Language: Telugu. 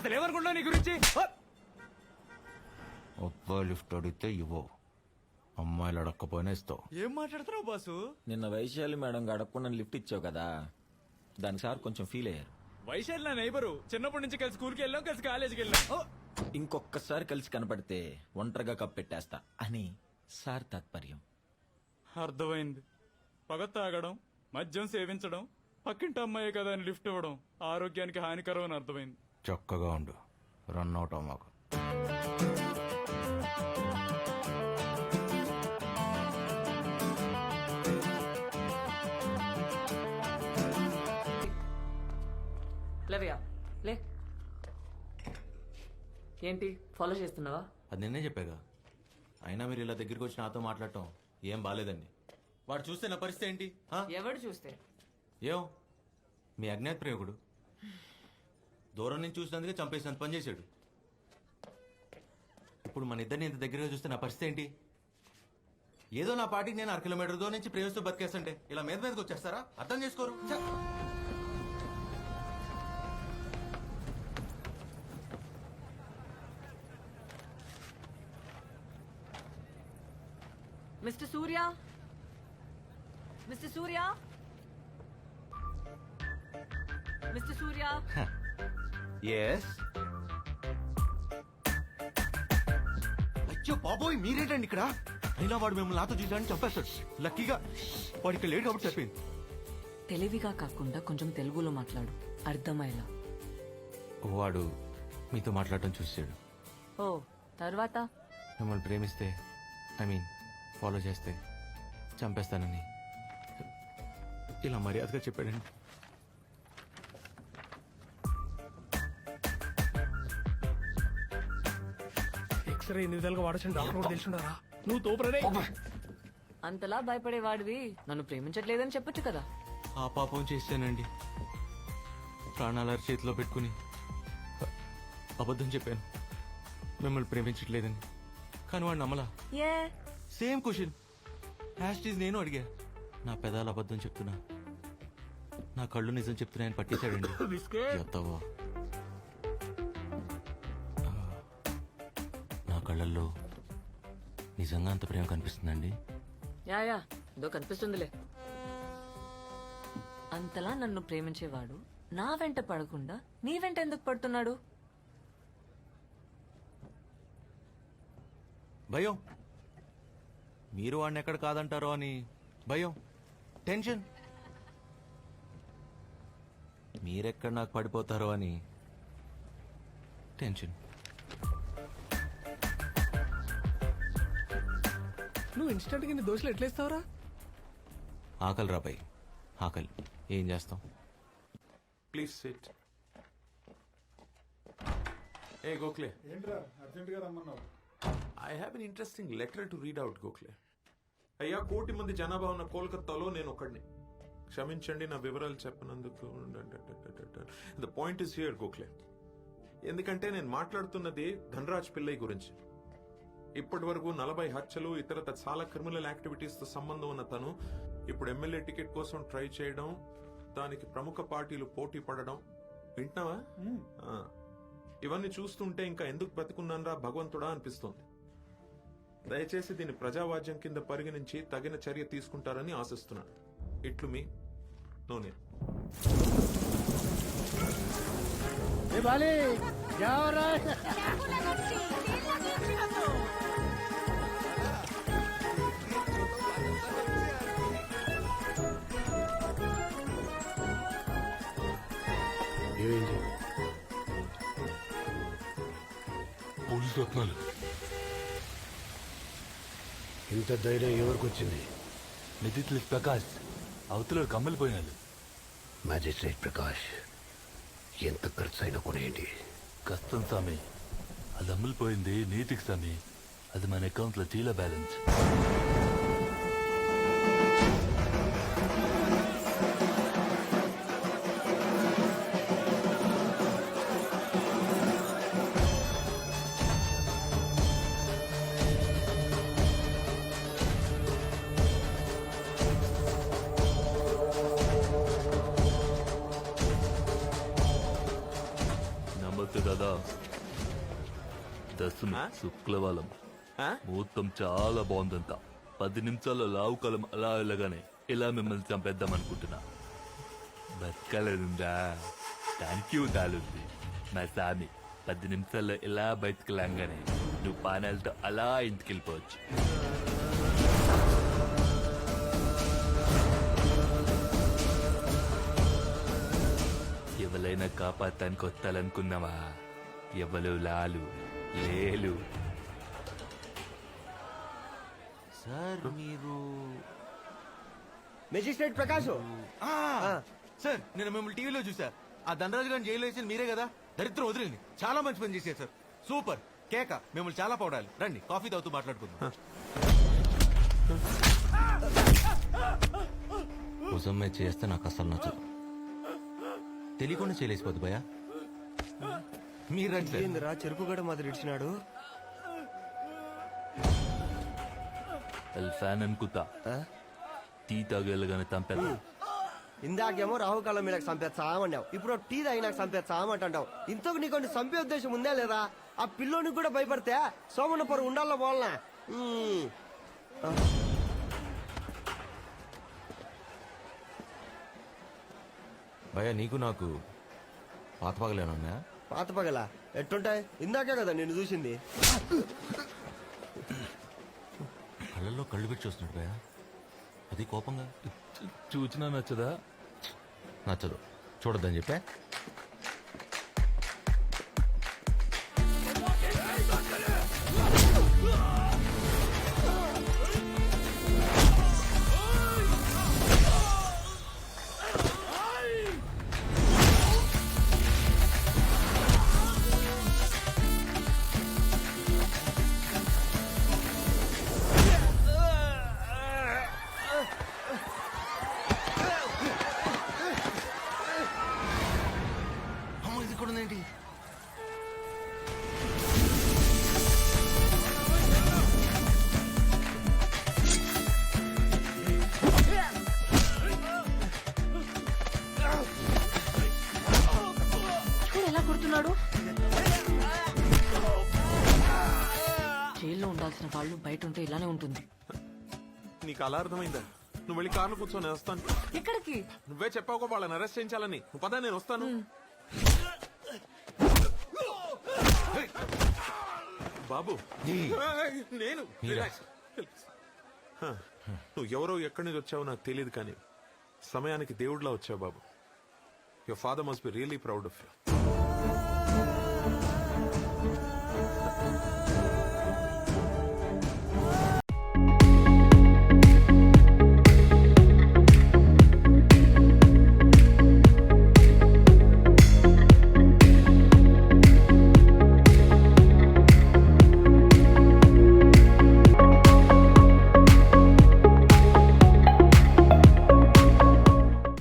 అసలు ఏమనుకుంటున్నావు నీ గురించి? అబ్బాయి లిఫ్ట్ అడిగితే ఇవ్వవు అమ్మాయిలు అడగకపోయినా ఇస్తావు. ఏం మాట్లాడుతున్నావు బాసు? నిన్న వైశాలి మేడం అడగకుండా లిఫ్ట్ ఇచ్చావు కదా దానికి సార్ కొంచెం ఫీల్ అయ్యారు. వైశాలి నా నైబరు చిన్నప్పటి నుంచి కలిసి స్కూల్కి వెళ్ళాం కలిసి కాలేజీకి వెళ్ళాం. ఇంకొకసారి కలిసి కనపడితే ఒంటరిగా కప్పెట్టేస్తా అని సార్ తాత్పర్యం. అర్థమైంది. పగ తాగడం మద్యం సేవించడం పక్కింటి అమ్మాయి కదా అని లిఫ్ట్ ఇవ్వడం ఆరోగ్యానికి హానికరం అని అర్థమైంది. చక్కగా ఉండు. రన్ అవుట్ అమ్మాకు లేవయ్యా లే. ఏంటి ఫాలో చేస్తున్నావా? అది నిన్నే చెప్పాగా. అయినా మీరు ఇలా దగ్గరికి వచ్చి నాతో మాట్లాడటం ఏం బాలేదండి. వాడు చూస్తే నా పరిస్థితి ఏంటి? ఎవడు చూస్తే? ఏం? మీ అజ్ఞాత ప్రేమికుడు దూరం నుంచి చూసినందుకే చంపేసినంత పని చేశాడు. ఇప్పుడు మన ఇద్దరిని ఇంత దగ్గరగా చూస్తే నా పరిస్థితి ఏంటి? ఏదో నా పాటికి నేను అర కిలోమీటర్ దూరం నుంచి ప్రేమిస్తూ బతికేస్తుంటే ఇలా మీద మీదకి వచ్చేస్తారా? అర్థం చేసుకోరు! Mister Surya? Mister Surya? Mister Surya? Yes అయ్యో బాబోయ్ మీరేంటండి ఇక్కడ? అయినా వాడు మిమ్మల్ని నాతో చూసాడని చంపేస్తాడు లక్కీగా వాడికి లేట్ కాబట్టి చెప్పింది తెలివిగా కాకుండా కొంచెం తెలుగులో మాట్లాడు. అర్థమయ్యేలా. వాడు మీతో మాట్లాడటం చూసాడు ఓ తర్వాత? మిమ్మల్ని ప్రేమిస్తే ఐ మీన్ ఫాలో చేస్తే చంపేస్తానని. ఇలా మర్యాదగా చెప్పాడండి. ఎక్స్రే ఎన్ని విధాలుగా వాడచ్చని డాక్టర్ కూడా తెలిసిండారా? నువ్వు తోపరనే అంతలా భయపడేవాడివి. నన్ను ప్రేమించట్లేదని చెప్పొచ్చు కదా. ఆ పాపం చేశానండి. ప్రాణాల చేతిలో పెట్టుకుని అబద్ధం చెప్పాను. మిమ్మల్ని ప్రేమించట్లేదని. కానీ వాడు నమ్మలా? ఏ? సేమ్ క్వశ్చన్ హ్యాస్టీజ్ నేను అడిగా. నా పెదాలు అబద్ధం చెప్తున్నా. నా కళ్ళు నిజం చెప్తున్నాయని పట్టేశాడండి. ఎత్తవా. కళ్ళల్లో నిజంగా అంత ప్రేమ కనిపిస్తుందండి? Yeah yeah. ఏదో కనిపిస్తుందిలే. అంతలా నన్ను ప్రేమించేవాడు నా వెంట పడకుండా నీ వెంట ఎందుకు పడుతున్నాడు? భయం. మీరు వాడిని ఎక్కడ కాదంటారో అని భయం. టెన్షన్. మీరెక్కడ నాకు పడిపోతారో అని టెన్షన్. నువ్వు ఇన్స్టెంట్గా నీ దోశలు ఎట్లేస్తావురా? ఆకలి రాబాయ్ ఆకలి. ఏం చేస్తాం? ప్లీజ్ సిట్ ఏ గోఖలే ఏంట్రా? అర్జెంట్గా రమ్మన్నావు. I have an interesting letter to read out Gokhale అయ్యా కోటి మంది జనాభా ఉన్న కోల్కతాలో నేను ఒకడిని. క్షమించండి నా వివరాలు చెప్పనందుకు. The point is here Gokhale ఎందుకంటే నేను మాట్లాడుతున్నది ధనరాజ్ పిల్లై గురించి. ఇప్పటి వరకు నలభై హత్యలు ఇతరత చాలా క్రిమినల్ యాక్టివిటీస్తో సంబంధం ఉన్న తను ఇప్పుడు ఎమ్మెల్యే టికెట్ కోసం ట్రై చేయడం దానికి ప్రముఖ పార్టీలు పోటీ పడడం. వింటున్నావా? ఆ. ఇవన్నీ చూస్తుంటే ఇంకా ఎందుకు బతుకున్నానరా భగవంతుడా అనిపిస్తోంది. దయచేసి దీన్ని ప్రజావాజ్యం కింద పరిగణించి తగిన చర్య తీసుకుంటారని ఆశిస్తున్నాను. ఇట్లు మీ నూనె. ఏ బాలి ఎవరా పోలీసు రత్నాలు ఇంత ధైర్యం ఎవరికి వచ్చింది? నితిత్లి ప్రకాష్ అవతల కమ్మలిపోయినాడు మ్యాజిస్ట్రేట్ ప్రకాష్ ఎంత ఖర్చు అయినా కొనేయండి. కష్టం స్వామి అది అమ్ములిపోయింది నీతికి స్వామి అది మన అకౌంట్లో జీల బ్యాలెన్స్. నమస్తే దాదా. దశమి? శుక్లవాలం? ముహూర్తం చాలా బాగుందంట. పది నిమిషాల్లో లావు కాలం అలా వెళ్ళగానే ఇలా మిమ్మల్ని చంపేద్దాం అనుకుంటున్నా. బతకాలనుందా థ్యాంక్ యూ దాలుంది మా సామి పది నిమిషాల్లో ఇలా బయటకు లాగానే నువ్వు పానాలతో అలా ఇంటికి వెళ్ళిపోవచ్చు. ఎవరైనా కాపాడటానికి వస్తాలనుకున్నావా ఎవరు లాలు లేలు. సార్ మీరు మెజిస్ట్రేట్ ప్రకాష్ ఆ, సార్ నేను మిమ్మల్ని టీవీలో చూసా ఆ ధనరాజు గారిని జైలు వేసింది మీరే కదా? దరిద్రం వదిలింది. చాలా మంచి పని చేశారు సార్. సూపర్. కేక మిమ్మల్ని చాలా పొగడాలి రండి కాఫీ తాగుతూ మాట్లాడుకుందాం. చేస్తే నాకు అసలు నచ్చదు. తెలియకుండా చేయలేసిపోద్ది భయ మీరు. ఏందిరా చెరుకు గడ మాదిరి ఇడిచినాడు? ఫ్యాన్ అనుకుతా టీ తాగేళ్ళగానే తంపేద్దాం ఇందాకేమో రాహుకాలం మీద చంపేస్తామన్నావు ఇప్పుడు టీ తాగి నాకు చంపేస్తామంటావు ఇంతకు నీకు చంపే ఉద్దేశం ఉందా లేదా? ఆ పిల్లోనికి కూడా భయపడితే సోమన్న పొర ఉండాల పోలనా భయ నీకు నాకు పాత పగలేనున్నా పాత పగల? ఎట్టుంటాయి? ఇందాకే కదా నేను చూసింది. కళ్ళల్లో కళ్ళు పెట్టి చూస్తున్నాడు భయ అది కోపంగా? చూచినా నచ్చదా? నచ్చదు. చూడొద్దని చెప్పా? నీకు అలా అర్థమైందా? నువ్వు వెళ్ళి కార్లో కూర్చొని నేను వస్తాను. ఎక్కడికి? నువ్వే చెప్పావు వాళ్ళని అరెస్ట్ చేయించాలని. నువ్వు పదా నేను వస్తాను. బాబు. నేను. హ, నువ్వు ఎవరో ఎక్కడి నుంచి వచ్చావో నాకు తెలియదు కానీ సమయానికి దేవుడిలా వచ్చావు బాబు. Your father must be really proud of you